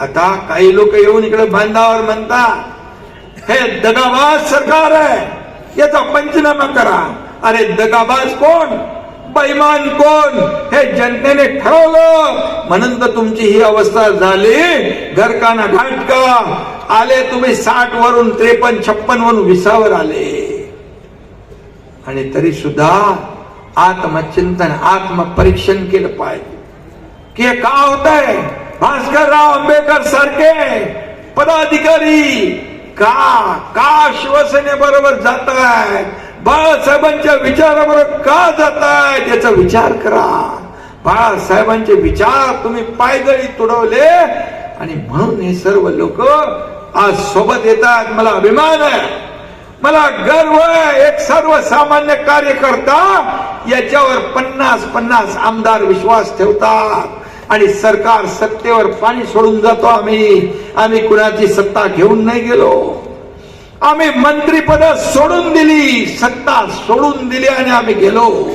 आता काही लोक येऊन इकडे बांधावर म्हणता हे दगाबाज सरकार आहे याचा पंचनामा करा. अरे दगाबाज कोण? बैमान कोण? हे जनतेने ठरवलं. म्हणून तर तुमची ही अवस्था झाली. घरकाना घाटका आले तुम्ही साठ वरून त्रेपन्न छप्पन वरून विसावर आले. आणि तरी सुद्धा आत्मचिंतन आत्मपरीक्षण केलं पाहिजे. की का होत आहे भास्करराव आंबेडकर सारखे पदाधिकारी का का शिवसेनेबरोबर जात आहेत बाळासाहेबांच्या विचाराबरोबर का जात आहेत याचा विचार करा. बाळासाहेबांचे विचार तुम्ही पायदळी तुडवले आणि म्हणून हे सर्व लोक आज सोबत येतात. मला अभिमान आहे. मला गर्व आहे. एक सर्वसामान्य कार्यकर्ता याच्यावर पन्नास पन्नास आमदार विश्वास ठेवतात. आणि सरकार सत्तेवर पाणी सोडून जातो आम्ही. आम्ही कुणाची सत्ता घेऊन नाही गेलो. आम्ही मंत्रीपद सोडून दिली सत्ता सोडून दिली आणि आम्ही गेलो.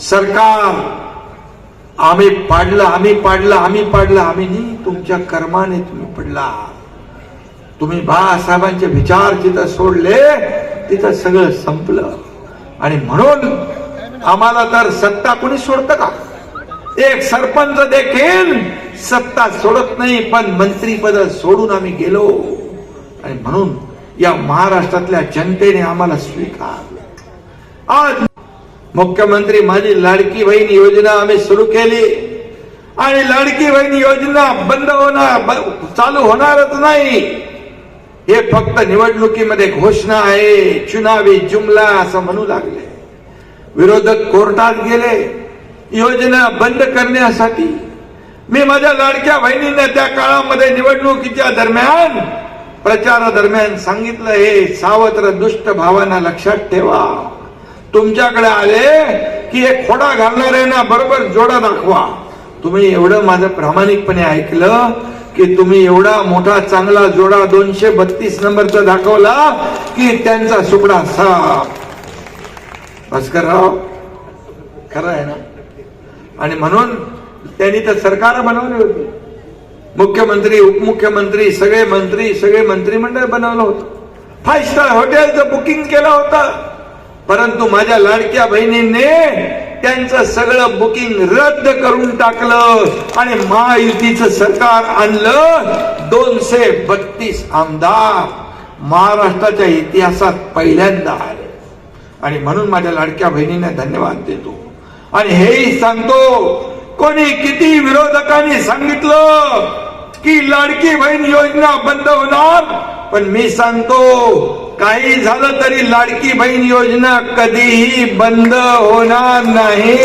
सरकार आम्ही पाडलं आम्ही पाडलं आम्ही पाडलं आम्ही नाही तुमच्या कर्माने तुम्ही पडला. तुम्ही बाळासाहेबांचे विचार जिथं सोडले तिथं सगळं संपलं. आणि म्हणून आम्हाला तर सत्ता कोणी सोडतं का? एक सरपंच देखील सत्ता सोडत नाही पण मंत्रीपद सोडून आम्ही गेलो. आणि म्हणून या महाराष्ट्रातल्या जनतेने आम्हाला स्वीकारलं. आज मुख्यमंत्री माझी लाडकी बहीण योजना आम्ही सुरू केली. आणि लाडकी बहीण योजना बंद होणार ब- चालू होणारच नाही. हे फक्त निवडणुकीमध्ये घोषणा आहे. चुनावी जुमला असं म्हणू लागले. विरोधक कोर्टात गेले. योजना बंद करण्यासाठी मी माझ्या लाडक्या बहिणीने त्या काळामध्ये निवडणुकीच्या दरम्यान प्रचारादरम्यान सांगितलं हे सावत्र दुष्ट भावांना लक्षात ठेवा. तुमच्याकडे आले की एक खोडा घालणाऱ्यांना बरोबर जोडा दाखवा. तुम्ही एवढं माझं प्रामाणिकपणे ऐकलं की तुम्ही एवढा मोठा चांगला जोडा दोनशे बत्तीस नंबरचा दाखवला की त्यांचा सुकडा साफ भास्करराव खरं आहे ना? आणि म्हणून त्यांनी तर सरकार बनवली होती. मुख्यमंत्री उपमुख्यमंत्री सगळे मंत्री सगळे मंत्रिमंडळ बनवलं होतं. फाय स्टार हॉटेलचं बुकिंग केलं होतं. परंतु माझ्या लाडक्या बहिणीने त्यांचं सगळं बुकिंग रद्द करून टाकलं आणि महायुतीचं सरकार आणलं. दोनशे बत्तीस आमदार महाराष्ट्राच्या इतिहासात पहिल्यांदा आले. आणि म्हणून माझ्या लाडक्या बहिणीने धन्यवाद देतो. आणि हेही सांगतो कोणी किती विरोधकांनी सांगितलं की लाडकी बहीण योजना बंद होणार? पण मी सांगतो काही झालं तरी लाडकी बहीण योजना कधीही बंद होणार नाही.